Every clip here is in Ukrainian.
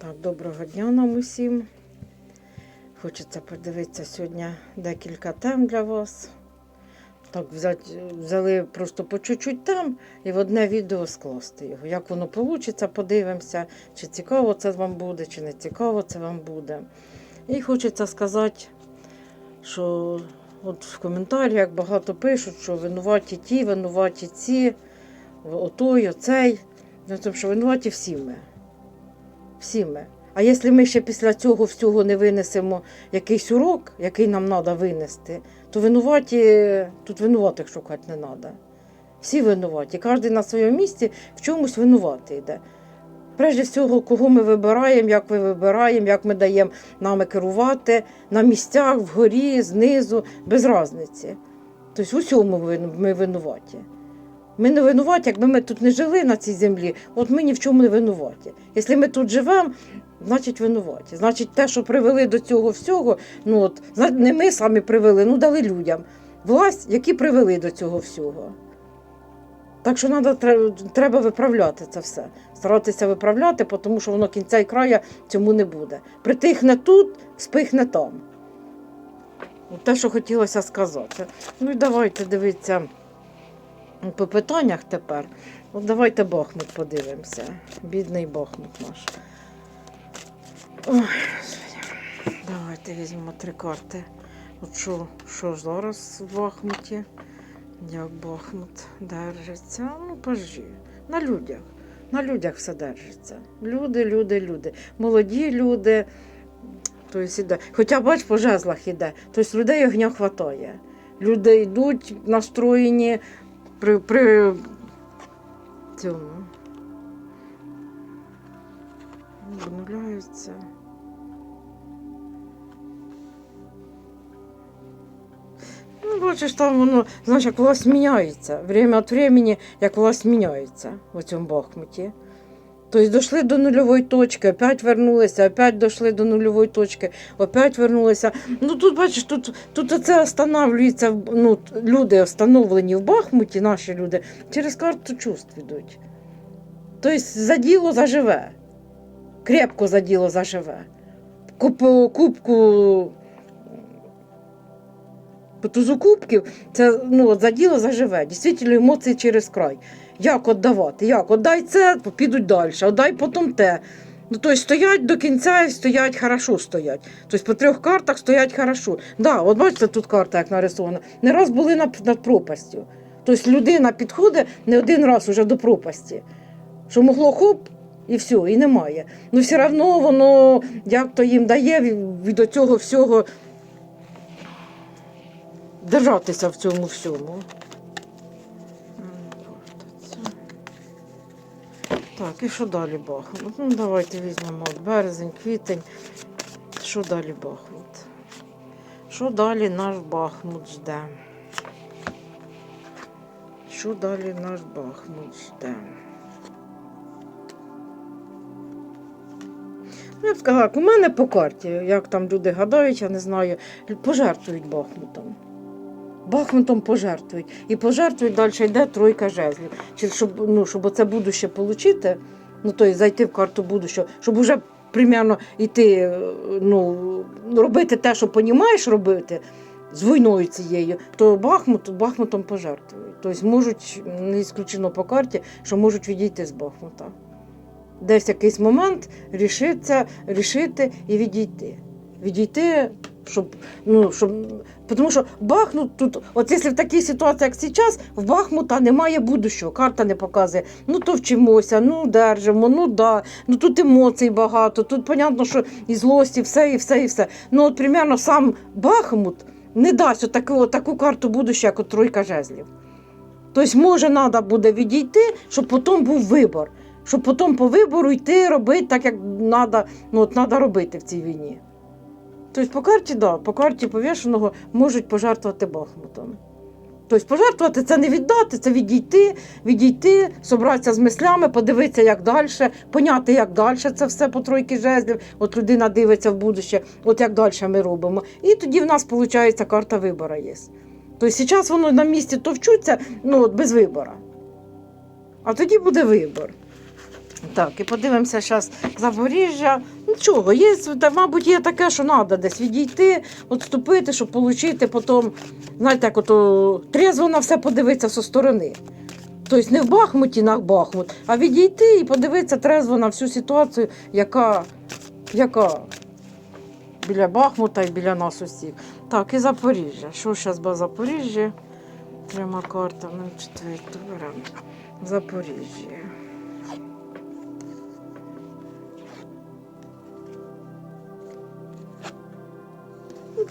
Так, доброго дня нам усім. Хочеться подивитися сьогодні декілька тем для вас. Так, взяли просто по чуть-чуть тем і в одне відео скласти його. Як воно вийде, подивимося, чи цікаво це вам буде, чи не цікаво це вам буде. І хочеться сказати, що от в коментарях багато пишуть, що винуваті ті, винуваті ці, отой, оцей. Ну, тому що винуваті всі ми. Всі ми. А якщо ми ще після цього всього не винесемо якийсь урок, який нам треба винести, то винуваті, тут винуватих шукати не треба. Всі винуваті. Кожен на своєму місці в чомусь винуватий йде. Прежде всього, кого ми вибираємо, як ми вибираємо, як ми даємо нами керувати на місцях, вгорі, знизу, без різниці. Тобто в усьому ми винуваті. Ми не винуваті, якби ми тут не жили на цій землі, от ми ні в чому не винуваті. Якщо ми тут живемо, значить винуваті. Значить, те, що привели до цього всього, ну от не ми самі привели, ну дали людям власть, які привели до цього всього. Так що надо, треба виправляти це все. Старатися виправляти, тому що воно кінця і края цьому не буде. Притихне тут, спихне там. Те, що хотілося сказати. Ну і давайте дивитися по питаннях тепер. От давайте Бахмут подивимося. Бідний Бахмут наш. Ой, давайте візьмемо три карти. От що, зараз в Бахмуті? Як Бахмут держиться? Ну, пажі. На людях. На людях все держиться. Люди, люди, люди. Молоді люди. Тобто іде. Хоча, бач, по жезлах іде. Тобто людей огня хватає. Люди йдуть настроєні при, при цьому. Обновляються. Ну, бачиш, там воно, знаєш, як власть міняється. Время від времени, як власть міняється в цьому Бахмуті. Тобто дійшли до нульової точки, опять вернулися, опять дійшли до нульової точки, опять вернулися. Ну тут бачиш, тут, тут оце останавлюється, ну, люди встановлені в Бахмуті, наші люди, через карту чувств йдуть. Тобто за діло заживе. Крепко за діло заживе. Куп, кубку тузу кубків це ну, от за діло заживе. Дійсно, емоції через край. Як віддавати? Як? Отдай це, підуть далі, отдай потім те. Ну, тобто стоять до кінця і стоять хорошо стоять. Тобто по трьох картах стоять хорошо. Да, от бачите, тут карта як нарисована. Не раз були над, над пропастю. Тобто людина підходить не один раз уже до пропасті. Що могло хоп, і все, і немає. Ну все одно воно як то їм дає від, цього всього держатися в цьому всьому. Так, і що далі Бахмут? Ну, давайте візьмемо березень, квітень. Що далі Бахмут? Що далі наш Бахмут жде? Що далі наш Бахмут жде? Ну, Я б сказала, у мене по карті, як там люди гадають, я не знаю, пожертвують Бахмутом. Бахмутом пожертвують. І пожертвують далі йде тройка жезлів. Чи щоб, ну, щоб оце будуще отримати, ну, тобто зайти в карту будущого, щоб вже примерно йти, е, ну, робити те, що понімаєш робити з війною цією, то Бахмут, Бахмутом пожертвують. Тобто можуть, не ісключено по карті, що можуть відійти з Бахмута. Десь якийсь момент рішиться, рішити і відійти. Відійти, щоб, ну, щоб тому що Бахмут тут, от якщо в такій ситуації, як зараз, в Бахмута немає будущого, карта не показує. Ну то вчимося, ну держимо, ну да, ну тут емоцій багато, тут понятно, що і злості, все, і все, і все. Ну от примерно сам Бахмут не дасть отаку, таку карту будущого, як от тройка жезлів. Тобто, може, треба буде відійти, щоб потім був вибор. Щоб потім по вибору йти робити так, як треба ну, робити в цій війні. Тобто по карті, да, по карті повішеного можуть пожертвувати Бахмутом. Тобто пожертвувати це не віддати, це відійти, відійти, собратися з мислями, подивитися, як далі, поняти, як далі це все по тройки жезлів. От людина дивиться в будуще, от як далі ми робимо. І тоді в нас виходить карта вибору є. Тобто зараз воно на місці товчуться ну, от без вибору. А тоді буде вибор. Так, і подивимося зараз Запоріжжя. Нічого, є, та, мабуть, є таке, що треба десь відійти, відступити, щоб отримати потім, знаєте, як ото трезво на все подивитися зі сторони. Тобто не в Бахмуті на Бахмут, а відійти і подивитися трезво на всю ситуацію, яка, яка біля Бахмута і біля нас усіх. Так, і Запоріжжя. Що зараз по Запоріжжя? Трьома картами четверту беремо. Запоріжжя.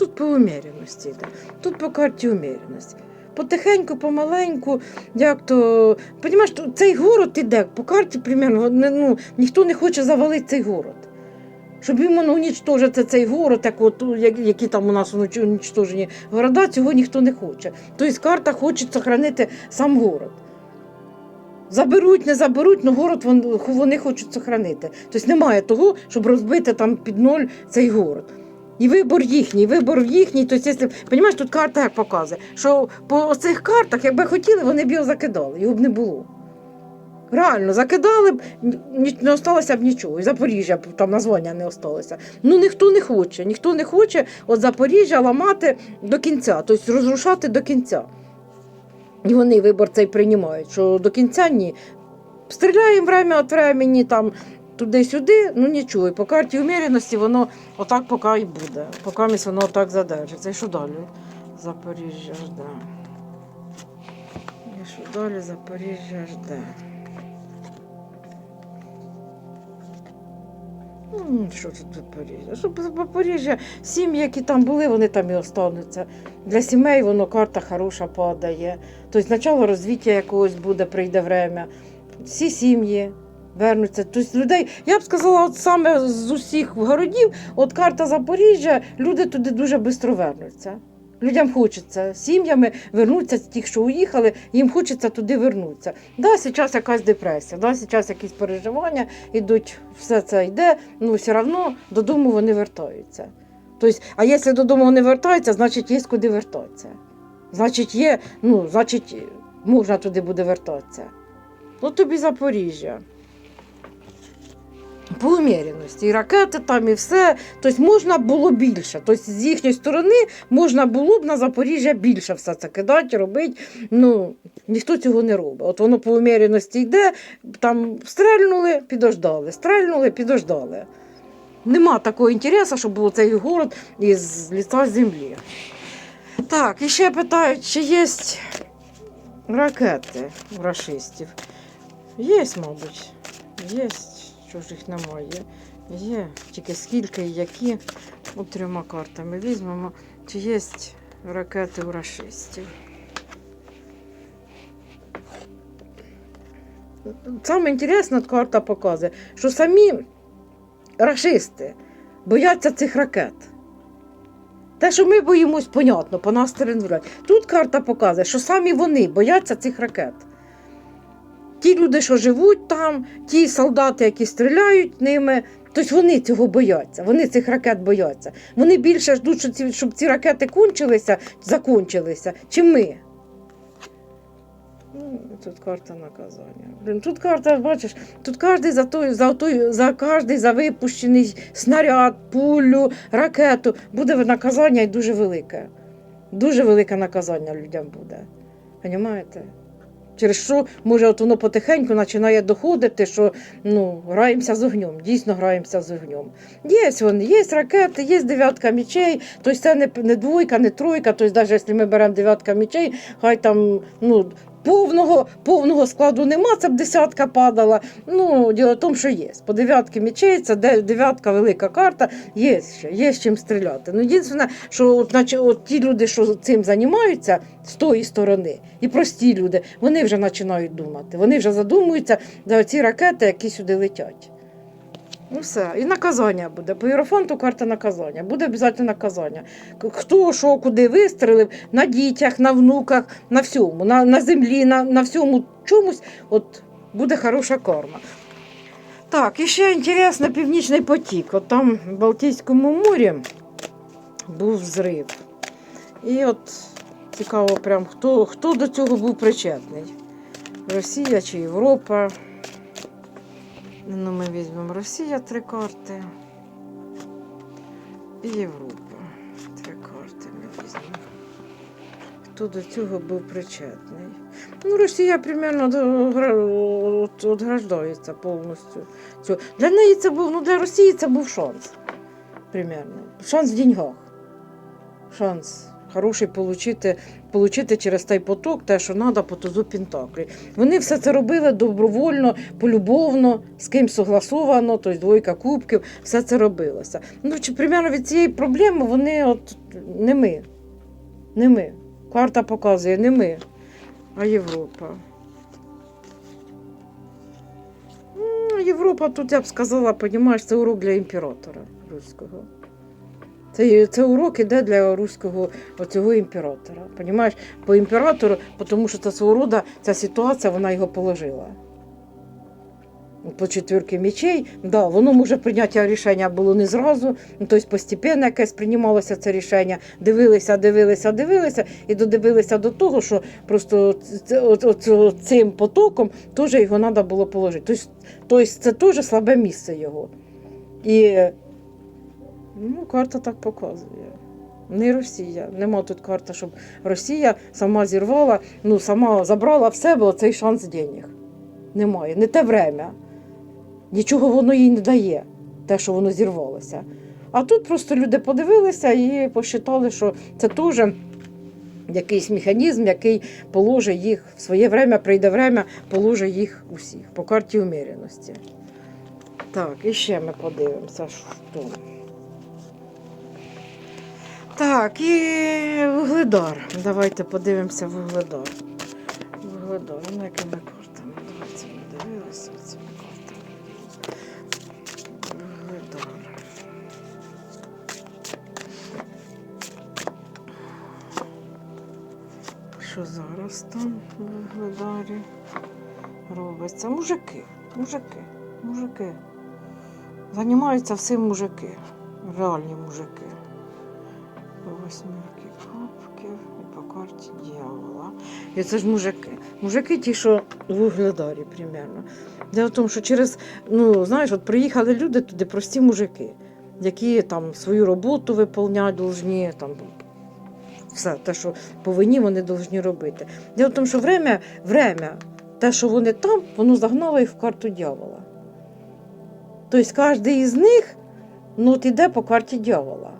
Тут по уміряності йде. Тут по карті уміряності. Потихеньку, помаленьку, як то. Понімаєш, цей город іде, по карті примерно, ну, ніхто не хоче завалити цей город. Щоб йому унічтожити цей город, як от, як- які там у нас унічтожені города, цього ніхто не хоче. Тобто карта хоче зберігати сам город. Заберуть, не заберуть, але город вони хочуть зберігати. Тобто немає того, щоб розбити там під ноль цей город. І вибор їхній, вибор їхній. Тобто, якщо, розумієш, тут карта як показує, що по цих картах, якби хотіли, вони б його закидали, його б не було. Реально, закидали б, не осталося б нічого. І Запоріжжя б там названня не осталося. Ну ніхто не хоче, ніхто не хоче от Запоріжжя ламати до кінця, тобто розрушати до кінця. І вони вибор цей приймають, що до кінця ні. Стріляємо время від времени, там туди-сюди, ну нічого. І по карті уміряності воно отак поки і буде. Поки місь воно отак задержиться. І що далі? Запоріжжя жде. І що далі Запоріжжя жде. Ну, Що тут Запоріжжя? Що Запоріжжя, сім'ї, які там були, вони там і остануться. Для сімей воно карта хороша падає. Тобто спочатку розвиття якогось буде, прийде время. Всі сім'ї вернуться. Тобто людей, я б сказала, от саме з усіх городів, от карта Запоріжжя, люди туди дуже швидко вернуться. Людям хочеться сім'ями вернуться, ті, що уїхали, їм хочеться туди вернутися. Да, зараз якась депресія, да, зараз якісь переживання йдуть, все це йде, ну все одно додому вони вертаються. Тобто, а якщо додому вони вертаються, значить є куди вертатися. Значить, є, ну, значить, можна туди буде вертатися. Ну тобі Запоріжжя. По уміряності. І ракети там, і все. Тобто можна було більше. Тобто з їхньої сторони можна було б на Запоріжжя більше все це кидати, робити. Ну, ніхто цього не робить. От воно по уміряності йде, там стрельнули, підождали, стрельнули, підождали. Нема такого інтересу, щоб був цей город із ліса землі. Так, і ще питають, чи є ракети у рашистів. Є, мабуть. Є, їх немає. Є. Тільки скільки і які. От трьома картами візьмемо. Чи є ракети у рашистів. Саме інтересна карта показує, що самі рашисти бояться цих ракет. Те, що ми боїмось, понятно, по нас тренують. Тут карта показує, що самі вони бояться цих ракет. Ті люди, що живуть там, ті солдати, які стріляють ними, тобто вони цього бояться, вони цих ракет бояться. Вони більше ждуть, щоб ці, щоб ці ракети кончилися, закончилися, чим ми. Ну, тут карта наказання. Блін, тут карта, бачиш, тут кожен за той, за той, за кожний за випущений снаряд, пулю, ракету буде наказання і дуже велике. Дуже велике наказання людям буде. Понімаєте? Через що, може, от воно потихеньку починає доходити, що ну, граємося з огнем, дійсно граємося з огнем. Є вони, є ракети, є дев'ятка мічей, тобто це не, не двойка, не тройка, тобто навіть якщо ми беремо дев'ятка мічей, хай там ну, повного, повного складу нема, це б десятка падала. Ну, діло в тому, що є. По дев'ятки мічеється. де- дев'ятка велика карта, є ще, є з чим стріляти. Ну, єдине, що от, наче, от ті люди, що цим займаються з тої сторони, і прості люди, вони вже починають думати. Вони вже задумуються за ці ракети, які сюди летять. Ну все, і наказання буде. По Єрофанту карта наказання. Буде обов'язково наказання. Хто що куди вистрелив, на дітях, на внуках, на всьому, на, на землі, на, на всьому чомусь, от буде хороша корма. Так, і ще інтересно Північний потік. От там в Балтійському морі був взрив. І от цікаво, прям, хто, хто до цього був причетний. Росія чи Європа. Ну, ми візьмемо Росія три карти. І Європа. Три карти ми візьмемо. Хто до цього був причетний? Ну, Росія примерно гра- повністю. Для неї це був, ну для Росії це був шанс. Примерно. Шанс в деньгах. Шанс хороший получити, получити через той поток те, що треба по тузу Пентаклі. Вони все це робили добровольно, полюбовно, з ким согласовано, тобто двойка кубків, все це робилося. Ну, чи примерно від цієї проблеми вони от не ми. Не ми. Карта показує, не ми, а Європа. Європа тут, я б сказала, понімаєш, це урок для імператора руського. Це, це урок іде для руського оцього імператора. Понімаєш, по імператору, тому що це свого роду, ця ситуація, вона його положила. По четвірки мечей, да, воно може прийняття рішення було не зразу, ну, тобто постепенно якесь приймалося це рішення, дивилися, дивилися, дивилися і додивилися до того, що просто цим потоком теж його треба було положити. Тобто, тобто це теж слабе місце його. І ну, карта так показує. Не Росія. Нема тут карти, щоб Росія сама зірвала, ну сама забрала в себе оцей шанс денег. Немає. Не те время. Нічого воно їй не дає, те, що воно зірвалося. А тут просто люди подивилися і посчитали, що це теж якийсь механізм, який положить їх в своє время, прийде время, положить їх усіх по карті уміряності. Так, і ще ми подивимося, що. Так, і вугледар. Давайте подивимося вугледар. Вугледар, ну якими картами? Давайте ми дивилися цими картами. Вугледар. Що зараз там в вугледарі робиться? Мужики, мужики, мужики. Займаються всім мужики. Реальні мужики. По восьмірки кубків і по карті дьявола. І це ж мужики. Мужики ті, що в вугледарі, примерно. Дело в тому, що через, ну, знаєш, от приїхали люди туди, прості мужики, які там свою роботу виповняти должні, там все те, що повинні, вони повинні робити. Дело в тому, що время, время, те, що вони там, воно загнало їх в карту дьявола. Тобто кожен із них ну, от іде по карті дьявола.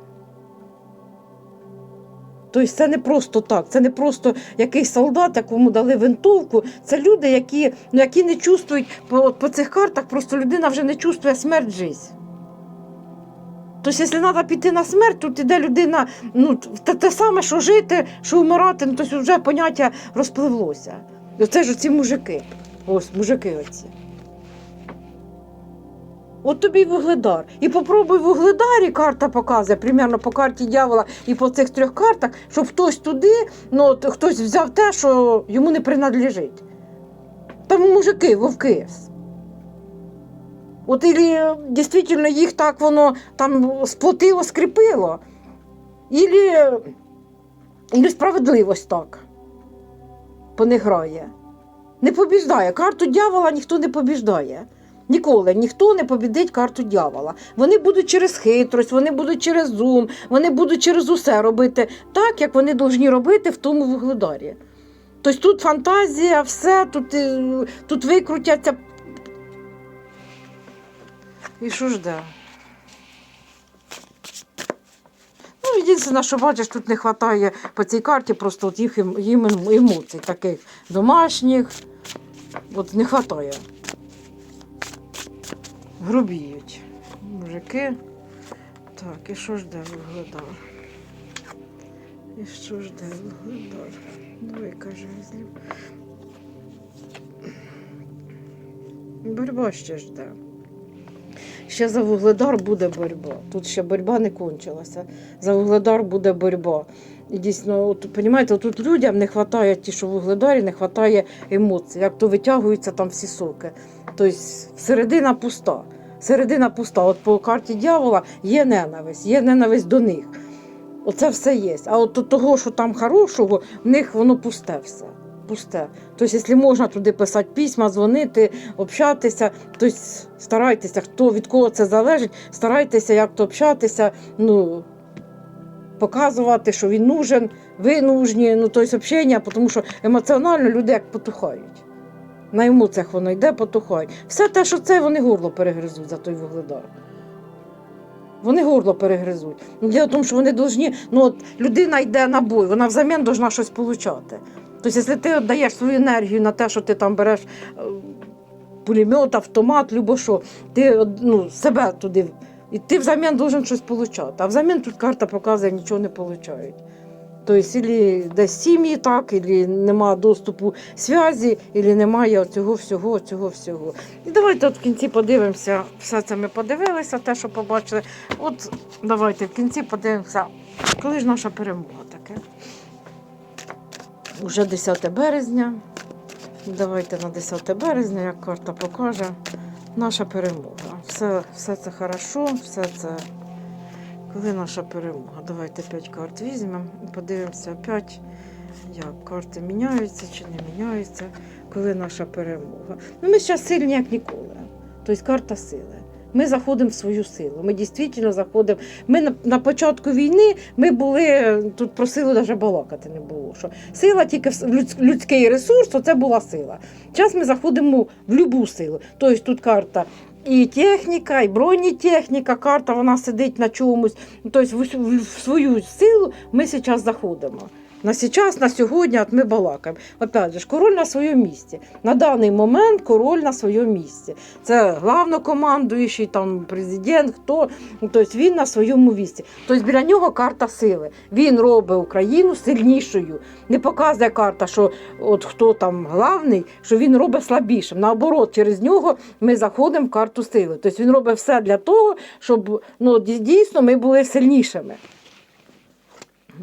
Тобто це не просто так, це не просто якийсь солдат, якому дали винтовку. Це люди, які, ну, які не чувствують по, по цих картах, просто людина вже не чувствує смерть життя. Тобто, якщо треба піти на смерть, тут іде людина, ну, те, те саме, що жити, що вмирати, ну, тобто вже поняття розпливлося. І Оце ж оці мужики. Ось мужики оці. От тобі вугледар. І попробуй в вугледарі карта показує, примерно по карті дьявола і по цих трьох картах, щоб хтось туди, ну от хтось взяв те, що йому не принадлежить. Там мужики, вовки. От ілі дійсно їх так воно там сплотило, скріпило, ілі, ілі справедливость так по них грає. Не побіждає. Карту дьявола ніхто не побіждає. Ніколи ніхто не побідить карту дьявола. Вони будуть через хитрость, вони будуть через зум, вони будуть через усе робити так, як вони повинні робити в тому вугледарі. Тобто тут фантазія, все, тут, е, тут викрутяться. І що ж де? Ну, єдине, що бачиш, тут не вистачає по цій карті просто от їх ем- їм емоцій таких домашніх. От не вистачає. Грубіють. Мужики. Так, і що ж де вугледар? І що ж де вугледар? Давай каже злів. Борьба ще жде. Ще за вугледар буде боротьба. Тут ще боротьба не кончилася. За вугледар буде боротьба. І дійсно, от, розумієте, тут людям не вистачає ті, що в вугледарі, не вистачає емоцій, як то витягуються там всі соки. Тобто середина пуста. Середина пуста. От по карті дьявола є ненависть, є ненависть до них. Оце все є. А от того, що там хорошого, в них воно пусте все. пусте. Тобто, якщо можна туди писати письма, дзвонити, общатися, тобто старайтеся, хто від кого це залежить, старайтеся як-то общатися, ну, показувати, що він нужен, ви нужні, ну, тобто общення, тому що емоціонально люди як потухають. На емоціях воно йде, потухають. Все те, що це, вони горло перегризуть за той вугледар. Вони горло перегризуть. Ну, Діло в що вони повинні, ну от людина йде на бой, вона взамін повинна щось отримати. Тобто, якщо ти віддаєш свою енергію на те, що ти там береш е, пулемет, автомат, любо що, ти ну, себе туди. І ти взамін должен щось отримати. А взамін тут карта показує, нічого не отримують. Тобто, ілі десь сім'ї так, ілі немає доступу зв'язі, ілі немає цього всього, цього всього. І давайте от в кінці подивимося, все це ми подивилися, те, що побачили. От давайте в кінці подивимося, коли ж наша перемога таке. Уже 10 березня. Давайте на 10 березня, як карта покаже, наша перемога. Все, все це хорошо, все це. Коли наша перемога? Давайте 5 карт візьмемо подивимося опять, як карти міняються чи не міняються, коли наша перемога. Ну, ми зараз сильні, як ніколи. Тобто карта сили. Ми заходимо в свою силу. Ми дійсно заходимо. Ми на, на початку війни ми були тут про силу навіть балакати не було. Що сила тільки в людсь- людський ресурс, то це була сила. Зараз ми заходимо в будь-яку силу. Тобто тут карта і техніка, і бронетехніка, карта вона сидить на чомусь. Тобто в свою силу ми зараз заходимо. На сейчас, на сьогодні, от ми балакаємо. Опять же, король на своєму місці. На даний момент король на своєму місці. Це главнокомандуючий, там президент, хто. Ну, Тобто він на своєму місці. Тобто біля нього карта сили. Він робить Україну сильнішою. Не показує карта, що от хто там главний, що він робить слабішим. Наоборот, через нього ми заходимо в карту сили. Тобто він робить все для того, щоб ну, дійсно ми були сильнішими.